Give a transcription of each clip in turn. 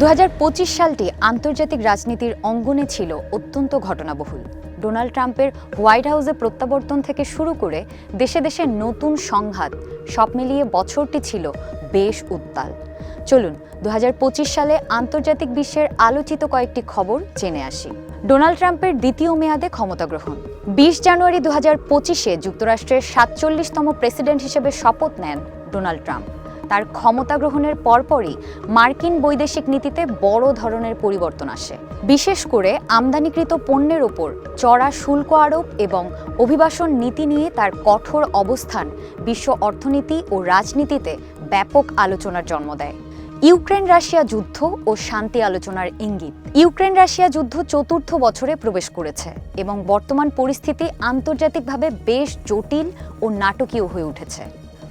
দু হাজার পঁচিশ সালটি আন্তর্জাতিক রাজনীতির অঙ্গনে ছিল অত্যন্ত ঘটনাবহুল। ডোনাল্ড ট্রাম্পের হোয়াইট হাউসে প্রত্যাবর্তন থেকে শুরু করে দেশে দেশে নতুন সংঘাত, সব মিলিয়ে বছরটি ছিল বেশ উত্তাল। চলুন দু হাজার পঁচিশ সালে আন্তর্জাতিক বিশ্বের আলোচিত কয়েকটি খবর জেনে আসি। ডোনাল্ড ট্রাম্পের দ্বিতীয় মেয়াদে ক্ষমতা গ্রহণ। বিশ জানুয়ারি দু হাজার পঁচিশে যুক্তরাষ্ট্রের সাতচল্লিশতম প্রেসিডেন্ট হিসেবে শপথ নেন ডোনাল্ড ট্রাম্প। তার ক্ষমতা গ্রহণের পরপরই মার্কিন বৈদেশিক নীতিতে বড় ধরনের পরিবর্তন আসে। বিশেষ করে আমদানিকৃত পণ্যের ওপর চড়া শুল্ক আরোপ এবং অভিবাসন নীতি নিয়ে তার কঠোর অবস্থান বিশ্ব অর্থনীতি ও রাজনীতিতে ব্যাপক আলোচনার জন্ম দেয়। ইউক্রেন রাশিয়া যুদ্ধ ও শান্তি আলোচনার ইঙ্গিত। ইউক্রেন রাশিয়া যুদ্ধ চতুর্থ বছরে প্রবেশ করেছে এবং বর্তমান পরিস্থিতি আন্তর্জাতিকভাবে বেশ জটিল ও নাটকীয় হয়ে উঠেছে।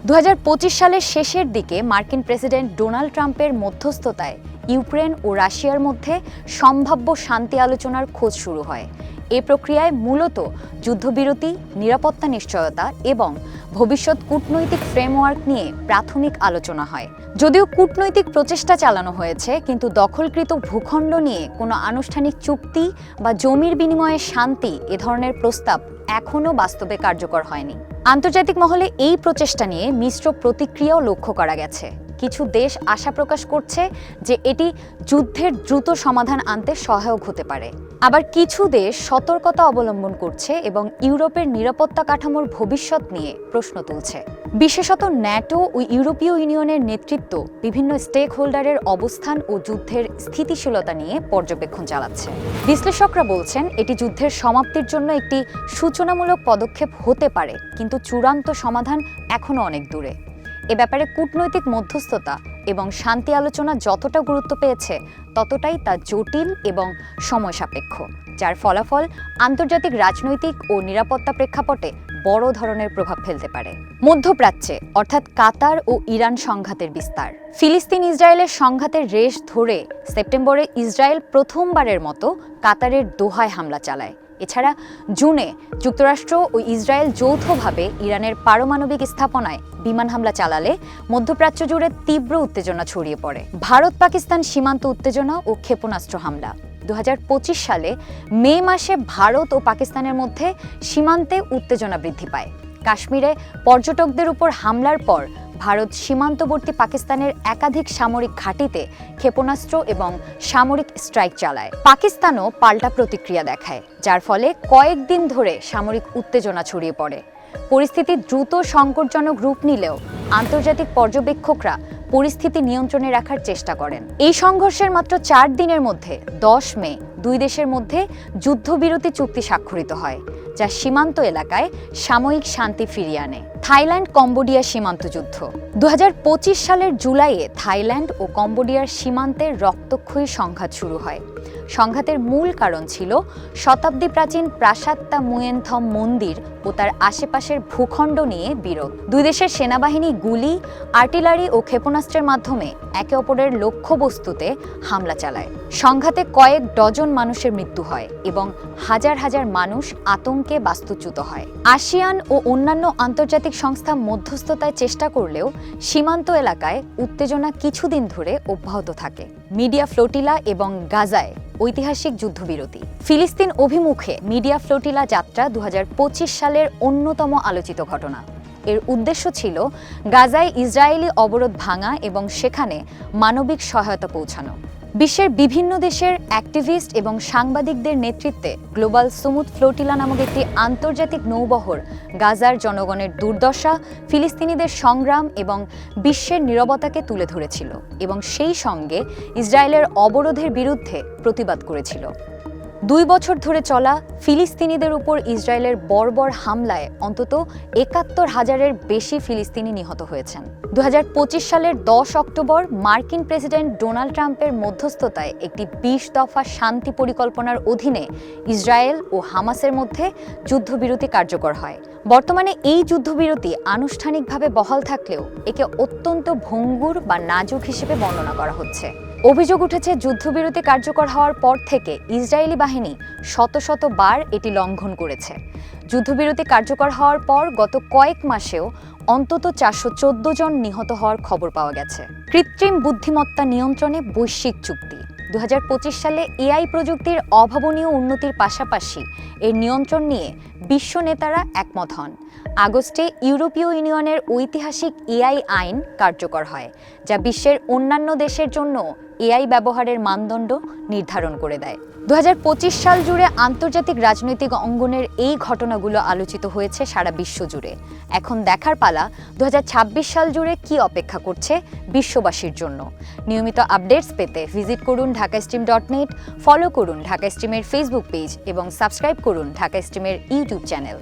দু হাজার পঁচিশ সালের শেষের দিকে মার্কিন প্রেসিডেন্ট ডোনাল্ড ট্রাম্পের মধ্যস্থতায় ইউক্রেন ও রাশিয়ার মধ্যে সম্ভাব্য শান্তি আলোচনার খোঁজ শুরু হয়। এ প্রক্রিয়ায় মূলত যুদ্ধবিরতি, নিরাপত্তা নিশ্চয়তা এবং ভবিষ্যৎ কূটনৈতিক ফ্রেমওয়ার্ক নিয়ে প্রাথমিক আলোচনা হয়। যদিও কূটনৈতিক প্রচেষ্টা চালানো হয়েছে, কিন্তু দখলকৃত ভূখণ্ড নিয়ে কোনো আনুষ্ঠানিক চুক্তি বা জমির বিনিময়ে শান্তি এ ধরনের প্রস্তাব এখনও বাস্তবে কার্যকর হয়নি। আন্তর্জাতিক মহলে এই প্রচেষ্টা নিয়ে মিশ্র প্রতিক্রিয়াও লক্ষ্য করা গেছে। কিছু দেশ আশা প্রকাশ করছে যে এটি যুদ্ধের দ্রুত সমাধান আনতে সহায়ক হতে পারে। আবার কিছু দেশ সতর্কতা অবলম্বন করছে এবং ইউরোপের নিরাপত্তা কাঠামোর ভবিষ্যৎ নিয়ে প্রশ্ন তুলছে। বিশেষত ন্যাটো ও ইউরোপীয় ইউনিয়নের নেতৃত্ব বিভিন্ন স্টেক হোল্ডারের অবস্থান ও যুদ্ধের স্থিতিশীলতা নিয়ে পর্যবেক্ষণ চালাচ্ছে। বিশ্লেষকরা বলছেন, এটি যুদ্ধের সমাপ্তির জন্য একটি সূচনামূলক পদক্ষেপ হতে পারে, কিন্তু চূড়ান্ত সমাধান এখনও অনেক দূরে। এ ব্যাপারে কূটনৈতিক মধ্যস্থতা এবং শান্তি আলোচনা যতটা গুরুত্ব পেয়েছে, ততটাই তা জটিল এবং সময় সাপেক্ষ, যার ফলাফল আন্তর্জাতিক রাজনৈতিক ও নিরাপত্তা প্রেক্ষাপটে বড় ধরনের প্রভাব ফেলতে পারে। মধ্যপ্রাচ্যে, অর্থাৎ কাতার ও ইরান সংঘাতের বিস্তার। ফিলিস্তিন, ইসরায়েলের সংঘাতের রেশ ধরে সেপ্টেম্বরে ইসরায়েল প্রথমবারের মতো কাতারের দোহায় হামলা চালায়। এছাড়া জুনে যুক্তরাষ্ট্র ও ইসরায়েল যৌথভাবে ইরানের পারমাণবিক স্থাপনায় বিমান হামলা চালালে মধ্যপ্রাচ্য জুড়ে তীব্র উত্তেজনা ছড়িয়ে পড়ে। ভারত পাকিস্তান সীমান্ত উত্তেজনা ও ক্ষেপণাস্ত্র হামলা। দু হাজার পঁচিশ সালে মে মাসে ভারত ও পাকিস্তানের মধ্যে সীমান্তে উত্তেজনা বৃদ্ধি পায়। কাশ্মীরে পর্যটকদের উপর হামলার পর ভারত সীমান্তবর্তী পাকিস্তানের একাধিক সামরিক ঘাঁটিতে ক্ষেপণাস্ত্র এবং সামরিক স্ট্রাইক চালায়। পাকিস্তানও পাল্টা প্রতিক্রিয়া দেখায়, যার ফলে কয়েকদিন ধরে সামরিক উত্তেজনা ছড়িয়ে পড়ে। পরিস্থিতি দ্রুত সংকটজনক রূপ নিলেও আন্তর্জাতিক পর্যবেক্ষকরা পরিস্থিতি নিয়ন্ত্রণে রাখার চেষ্টা করেন। এই সংঘর্ষের মাত্র চার দিনের মধ্যে, দশ মে, দুই দেশের মধ্যে যুদ্ধবিরতি চুক্তি স্বাক্ষরিত হয়, যা সীমান্ত এলাকায় সাময়িক শান্তি ফিরিয়ে আনে। থাইল্যান্ড কম্বোডিয়া সীমান্ত যুদ্ধ। দু হাজার পঁচিশ সালের জুলাইয়ে থাইল্যান্ড ও কম্বোডিয়ার সীমান্তে রক্তক্ষয়ী সংঘাত শুরু হয়। সংঘাতের মূল কারণ ছিল শতাব্দী প্রাচীন প্রাসাত্তা মুয়েনথম মন্দির ও তার আশেপাশের ভূখণ্ড নিয়ে বিরোধ। দুই দেশের সেনাবাহিনী গুলি, আর্টিলারি ও ক্ষেপণাস্ত্রের মাধ্যমে একে অপরের লক্ষ্যবস্তুতে হামলা চালায়। সংঘাতে কয়েক ডজন মানুষের মৃত্যু হয় এবং হাজার হাজার মানুষ আতঙ্কে বাস্তুচ্যুত হয়। আসিয়ান ও অন্যান্য আন্তর্জাতিক সংস্থা মধ্যস্থতায় চেষ্টা করলেও সীমান্ত এলাকায় উত্তেজনা কিছুদিন ধরে অব্যাহত থাকে। মিডিয়া ফ্লোটিলা এবং গাজায় ঐতিহাসিক যুদ্ধবিরতি। ফিলিস্তিন অভিমুখে মিডিয়া ফ্লোটিলা যাত্রা দু হাজার পঁচিশ সালের অন্যতম আলোচিত ঘটনা। এর উদ্দেশ্য ছিল গাজায় ইসরায়েলি অবরোধ ভাঙা এবং সেখানে মানবিক সহায়তা পৌঁছানো। বিশ্বের বিভিন্ন দেশের অ্যাক্টিভিস্ট এবং সাংবাদিকদের নেতৃত্বে গ্লোবাল সুমুদ ফ্লোটিলা নামক একটি আন্তর্জাতিক নৌবহর গাজার জনগণের দুর্দশা, ফিলিস্তিনিদের সংগ্রাম এবং বিশ্বের নিরবতাকে তুলে ধরেছিল এবং সেই সঙ্গে ইসরায়েলের অবরোধের বিরুদ্ধে প্রতিবাদ করেছিল। দুই বছর ধরে চলা ফিলিস্তিনিদের উপর ইসরায়েলের বর্বর হামলায় অন্তত একাত্তর হাজারের বেশি ফিলিস্তিনি নিহত হয়েছেন। দু হাজার পঁচিশ সালের দশ অক্টোবর মার্কিন প্রেসিডেন্ট ডোনাল্ড ট্রাম্পের মধ্যস্থতায় একটি বিশ দফা শান্তি পরিকল্পনার অধীনে ইসরায়েল ও হামাসের মধ্যে যুদ্ধবিরতি কার্যকর হয়। বর্তমানে এই যুদ্ধবিরতি আনুষ্ঠানিকভাবে বহাল থাকলেও একে অত্যন্ত ভঙ্গুর বা নাজুক হিসেবে বর্ণনা করা হচ্ছে। অভিযোগ উঠেছে, যুদ্ধবিরতি কার্যকর হওয়ার পর থেকে ইসরায়েলি বাহিনী শত শত বার এটি লঙ্ঘন করেছে। যুদ্ধবিরতি কার্যকর হওয়ার পর গত কয়েক মাসেও অন্তত চারশো চোদ্দ জন নিহত হওয়ার খবর পাওয়া গেছে। কৃত্রিম বুদ্ধিমত্তা নিয়ন্ত্রণে বৈশ্বিক চুক্তি। দুই হাজার পঁচিশ সালে এআই প্রযুক্তির অভাবনীয় উন্নতির পাশাপাশি এর নিয়ন্ত্রণ নিয়ে বিশ্ব নেতারা একমত হন। আগস্টে ইউরোপীয় ইউনিয়নের ঐতিহাসিক এআই আইন কার্যকর হয়, যা বিশ্বের অন্যান্য দেশের জন্য এআই ব্যবহারের মানদণ্ড নির্ধারণ করে দেয়। দু হাজার পঁচিশ সাল জুড়ে আন্তর্জাতিক রাজনৈতিক অঙ্গনের এই ঘটনাগুলো আলোচিত হয়েছে সারা বিশ্ব জুড়ে। এখন দেখার পালা দু হাজার ছাব্বিশ সাল জুড়ে কি অপেক্ষা করছে বিশ্ববাসীর জন্য। নিয়মিত আপডেটস পেতে ভিজিট করুন Dhaka stream dot net, follow করুন ঢাকা স্ট্রিমের ফেসবুক পেজ এবং সাবস্ক্রাইব করুন ঢাকা স্ট্রিমের ইউটিউব চ্যানেল।